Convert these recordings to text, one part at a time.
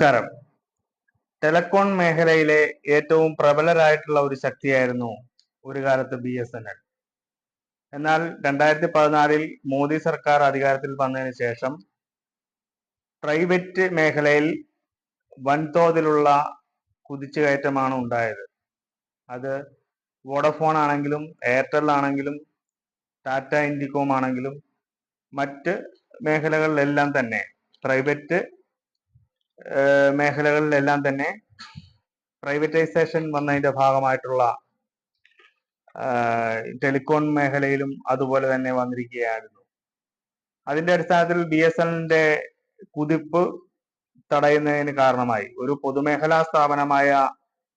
നമസ്കാരം. ടെലകോൺ മേഖലയിലെ ഏറ്റവും പ്രബലരായിട്ടുള്ള ഒരു ശക്തിയായിരുന്നു ഒരു കാലത്ത് ബി എസ് എൻ എൽ. എന്നാൽ രണ്ടായിരത്തി പതിനാലിൽ മോദി സർക്കാർ അധികാരത്തിൽ വന്നതിന് ശേഷം പ്രൈവറ്റ് മേഖലയിൽ വൻതോതിലുള്ള കുതിച്ചുകയറ്റമാണ് ഉണ്ടായത്. അത് വോഡഫോൺ ആണെങ്കിലും എയർടെൽ ആണെങ്കിലും ടാറ്റ ഇൻഡിക്കോം ആണെങ്കിലും മറ്റ് മേഖലകളിലെല്ലാം തന്നെ പ്രൈവറ്റ് മേഖലകളിലെല്ലാം തന്നെ പ്രൈവറ്റൈസേഷൻ വന്നതിന്റെ ഭാഗമായിട്ടുള്ള ടെലികോൺ മേഖലയിലും അതുപോലെ തന്നെ വന്നിരിക്കുകയായിരുന്നു. അതിന്റെ അടിസ്ഥാനത്തിൽ ബി എസ് എല്ലിന്റെ കുതിപ്പ് തടയുന്നതിന് കാരണമായി. ഒരു പൊതുമേഖലാ സ്ഥാപനമായ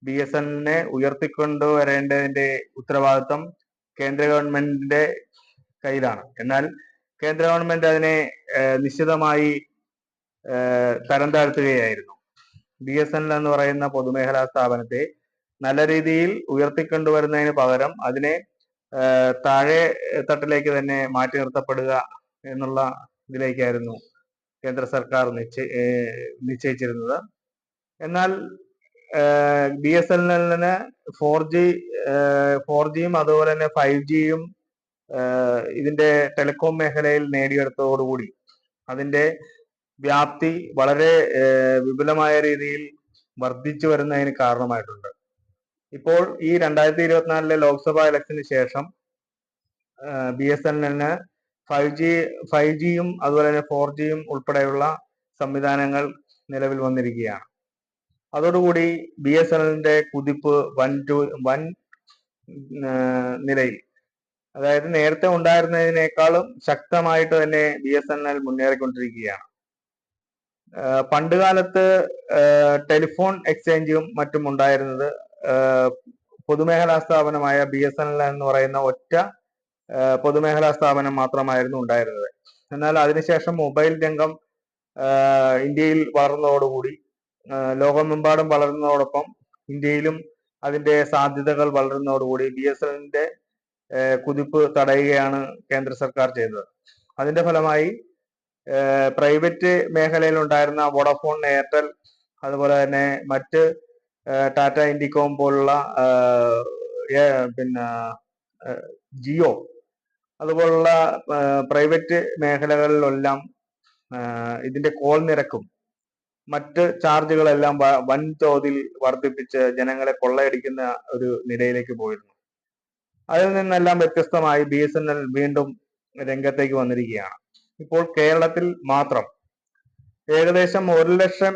ബി എസ് എല്ലിനെ ഉയർത്തിക്കൊണ്ടുവരേണ്ടതിന്റെ ഉത്തരവാദിത്വം കേന്ദ്ര ഗവൺമെന്റിന്റെ കയ്യിലാണ്. എന്നാൽ കേന്ദ്ര ഗവൺമെന്റ് അതിനെ നിശ്ചിതമായി തരം താഴ്ത്തുകയായിരുന്നു. ബി എസ് എൻ എൽ എന്ന് പറയുന്ന പൊതുമേഖലാ സ്ഥാപനത്തെ നല്ല രീതിയിൽ ഉയർത്തിക്കൊണ്ടുവരുന്നതിന് പകരം അതിനെ താഴെ തട്ടിലേക്ക് തന്നെ മാറ്റി നിർത്തപ്പെടുക എന്നുള്ള ഇതിലേക്കായിരുന്നു കേന്ദ്ര സർക്കാർ നിശ്ചയ നിശ്ചയിച്ചിരുന്നത്. എന്നാൽ ബി എസ് എൻ എല്ലിന് ഫോർ ജി ഫോർ ജിയും അതുപോലെ തന്നെ ഫൈവ് ജിയും ഇതിന്റെ ടെലികോം മേഖലയിൽ നേടിയെടുത്തതോടുകൂടി അതിന്റെ വ്യാപ്തി വളരെ വിപുലമായ രീതിയിൽ വർദ്ധിച്ചു വരുന്നതിന് കാരണമായിട്ടുണ്ട്. ഇപ്പോൾ ഈ രണ്ടായിരത്തി ഇരുപത്തിനാലിലെ ലോക്സഭാ ഇലക്ഷന് ശേഷം ബി എസ് എൻ എല്ലിന് ഫൈവ് ജി ഫൈവ് ജിയും അതുപോലെ തന്നെ ഫോർ ജിയും ഉൾപ്പെടെയുള്ള സംവിധാനങ്ങൾ നിലവിൽ വന്നിരിക്കുകയാണ്. അതോടുകൂടി ബി എസ് എൻ എല്ലിന്റെ കുതിപ്പ് വൻ ടു വൻ നിലയിൽ. അതായത് നേരത്തെ ഉണ്ടായിരുന്നതിനേക്കാളും ശക്തമായിട്ട് തന്നെ ബി എസ് എൻ എൽ മുന്നേറിക്കൊണ്ടിരിക്കുകയാണ്. പണ്ട് കാലത്ത് ടെലിഫോൺ എക്സ്ചേഞ്ചും മറ്റും ഉണ്ടായിരുന്നത് പൊതുമേഖലാ സ്ഥാപനമായ ബി എസ് എൻ എൽ എന്ന് പറയുന്ന ഒറ്റ പൊതുമേഖലാ സ്ഥാപനം മാത്രമായിരുന്നു ഉണ്ടായിരുന്നത്. എന്നാൽ അതിനുശേഷം മൊബൈൽ രംഗം ഇന്ത്യയിൽ വളർന്നതോടുകൂടി ലോകമെമ്പാടും വളരുന്നതോടൊപ്പം ഇന്ത്യയിലും അതിന്റെ സാധ്യതകൾ വളരുന്നതോടുകൂടി ബി എസ് എല്ലിന്റെ കുതിപ്പ് തടയുകയാണ് കേന്ദ്ര സർക്കാർ ചെയ്തത്. അതിന്റെ ഫലമായി പ്രൈവറ്റ് മേഖലയിൽ ഉണ്ടായിരുന്ന വോഡഫോൺ എയർടെൽ അതുപോലെ തന്നെ മറ്റ് ടാറ്റ ഇൻഡിക്കോം പോലുള്ള പിന്നെ ജിയോ അതുപോലുള്ള പ്രൈവറ്റ് മേഖലകളിലെല്ലാം ഇതിന്റെ കോൾ നിരക്കും മറ്റ് ചാർജുകളെല്ലാം വൻതോതിൽ വർദ്ധിപ്പിച്ച് ജനങ്ങളെ കൊള്ളയടിക്കുന്ന ഒരു നിലയിലേക്ക് പോയിരുന്നു. അതിൽ നിന്നെല്ലാം വ്യത്യസ്തമായി ബി വീണ്ടും രംഗത്തേക്ക് വന്നിരിക്കുകയാണ്. ഇപ്പോൾ കേരളത്തിൽ മാത്രം ഏകദേശം ഒരു ലക്ഷം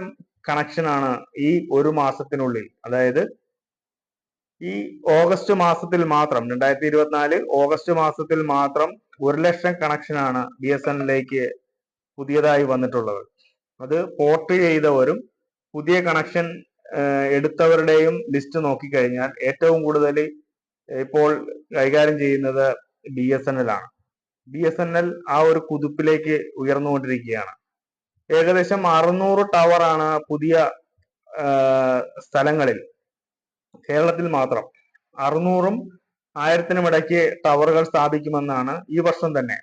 കണക്ഷനാണ് ഈ ഒരു മാസത്തിനുള്ളിൽ. അതായത് ഈ ഓഗസ്റ്റ് മാസത്തിൽ മാത്രം രണ്ടായിരത്തി ഇരുപത്തിനാല് ഓഗസ്റ്റ് മാസത്തിൽ മാത്രം ഒരു ലക്ഷം കണക്ഷനാണ് ബി എസ് എന്നിലേക്ക് പുതിയതായി വന്നിട്ടുള്ളത്. അത് പോർട്ട് ചെയ്തവരും പുതിയ കണക്ഷൻ എടുത്തവരുടെയും ലിസ്റ്റ് നോക്കിക്കഴിഞ്ഞാൽ ഏറ്റവും കൂടുതൽ ഇപ്പോൾ കൈകാര്യം ചെയ്യുന്നത് ബി എസ് എൻ എൽ ആണ് ബി എസ് എൻ എൽ ആ ഒരു കുതിപ്പിലേക്ക് ഉയർന്നുകൊണ്ടിരിക്കുകയാണ്. ഏകദേശം അറുന്നൂറ് ആണ് പുതിയ സ്ഥലങ്ങളിൽ. കേരളത്തിൽ മാത്രം. അറുന്നൂറും ആയിരത്തിനും ഇടയ്ക്ക് ടവറുകൾ സ്ഥാപിക്കുമെന്നാണ് ഈ വർഷം തന്നെ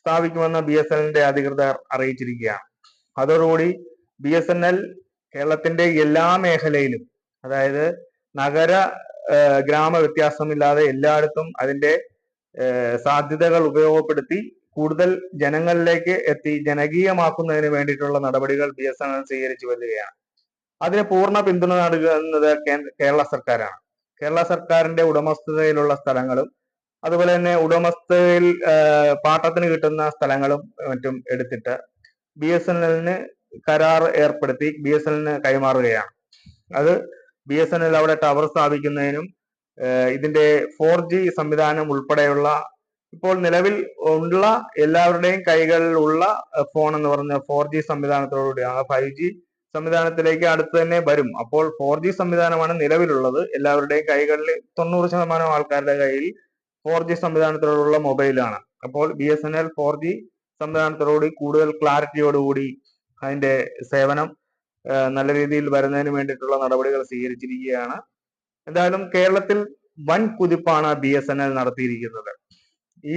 സ്ഥാപിക്കുമെന്ന് ബി എസ് എല്ലിന്റെ അധികൃതർ അറിയിച്ചിരിക്കുകയാണ്. അതോടുകൂടി ബി എസ് എൻ എൽ കേരളത്തിന്റെ എല്ലാ മേഖലയിലും അതായത് നഗര ഗ്രാമ വ്യത്യാസമില്ലാതെ എല്ലായിടത്തും അതിന്റെ സാധ്യതകൾ ഉപയോഗപ്പെടുത്തി കൂടുതൽ ജനങ്ങളിലേക്ക് എത്തി ജനകീയമാക്കുന്നതിന് വേണ്ടിയിട്ടുള്ള നടപടികൾ ബി എസ് എൻ എൽ സ്വീകരിച്ചു വരികയാണ്. അതിന് പൂർണ പിന്തുണ നൽകുന്നത് കേരള സർക്കാരാണ്. കേരള സർക്കാരിന്റെ ഉടമസ്ഥതയിലുള്ള സ്ഥലങ്ങളും അതുപോലെ തന്നെ ഉടമസ്ഥതയിൽ പാട്ടത്തിന് കിട്ടുന്ന സ്ഥലങ്ങളും മറ്റും എടുത്തിട്ട് ബി എസ് എൻ എല്ലിന് കരാർ ഏർപ്പെടുത്തി ബി എസ് എൻ എല്ലിന് കൈമാറുകയാണ്. അത് ബി എസ് എൻ എൽ അവിടെ ടവർ സ്ഥാപിക്കുന്നതിനും ഇതിന്റെ ഫോർ ജി സംവിധാനം ഉൾപ്പെടെയുള്ള ഇപ്പോൾ നിലവിൽ ഉള്ള എല്ലാവരുടെയും കൈകളിൽ ഉള്ള ഫോൺ എന്ന് പറഞ്ഞ ഫോർ ജി സംവിധാനത്തോടുകൂടിയാണ് ഫൈവ് ജി സംവിധാനത്തിലേക്ക് അടുത്ത് തന്നെ വരും. അപ്പോൾ ഫോർ ജി സംവിധാനമാണ് നിലവിലുള്ളത്. എല്ലാവരുടെയും കൈകളിൽ തൊണ്ണൂറ് ശതമാനം ആൾക്കാരുടെ കയ്യിൽ ഫോർ ജി സംവിധാനത്തോടുള്ള മൊബൈലാണ്. അപ്പോൾ B S N L four G സംവിധാനത്തോടുകൂടി കൂടുതൽ ക്ലാരിറ്റിയോടുകൂടി അതിന്റെ സേവനം നല്ല രീതിയിൽ വരുന്നതിന് വേണ്ടിയിട്ടുള്ള നടപടികൾ സ്വീകരിച്ചിരിക്കുകയാണ്. എന്തായാലും കേരളത്തിൽ വൻ കുതിപ്പാണ് ബി എസ് എൻ എൽ നടത്തിയിരിക്കുന്നത്. ഈ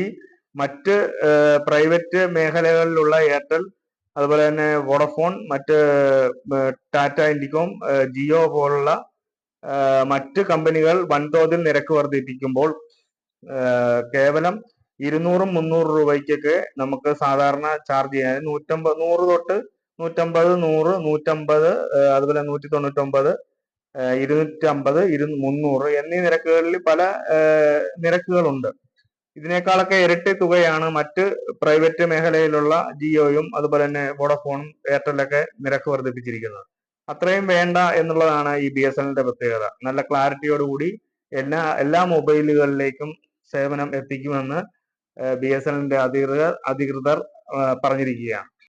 മറ്റ് പ്രൈവറ്റ് മേഖലകളിലുള്ള എയർടെൽ അതുപോലെ തന്നെ വോഡഫോൺ മറ്റ് ടാറ്റ ഇൻഡിക്കോം ജിയോ പോലുള്ള മറ്റ് കമ്പനികൾ വൻതോതിൽ നിരക്ക് വർദ്ധിപ്പിക്കുമ്പോൾ കേവലം ഇരുന്നൂറും മുന്നൂറ് രൂപയ്ക്കൊക്കെ നമുക്ക് സാധാരണ ചാർജ് ചെയ്യാൻ നൂറ്റമ്പത് നൂറ് തൊട്ട് നൂറ്റമ്പത് നൂറ് നൂറ്റമ്പത് അതുപോലെ നൂറ്റി തൊണ്ണൂറ്റൊമ്പത് ഇരുന്നൂറ്റമ്പത് ഇരു മുന്നൂറ് എന്നീ നിരക്കുകളിൽ പല നിരക്കുകളുണ്ട്. ഇതിനേക്കാളൊക്കെ ഇരട്ടി തുകയാണ് മറ്റ് പ്രൈവറ്റ് മേഖലയിലുള്ള ജിയോയും അതുപോലെ തന്നെ വോഡഫോണും എയർടെലൊക്കെ നിരക്ക് വർദ്ധിപ്പിച്ചിരിക്കുന്നത്. അത്രയും വേണ്ട എന്നുള്ളതാണ് ഈ ബി എസ് എല്ലിന്റെ പ്രത്യേകത. നല്ല ക്ലാരിറ്റിയോടുകൂടി എല്ലാ എല്ലാ മൊബൈലുകളിലേക്കും സേവനം എത്തിക്കുമെന്ന് ബി എസ് എല്ലിന്റെ അധികൃതർ അധികൃതർ പറഞ്ഞിരിക്കുകയാണ്.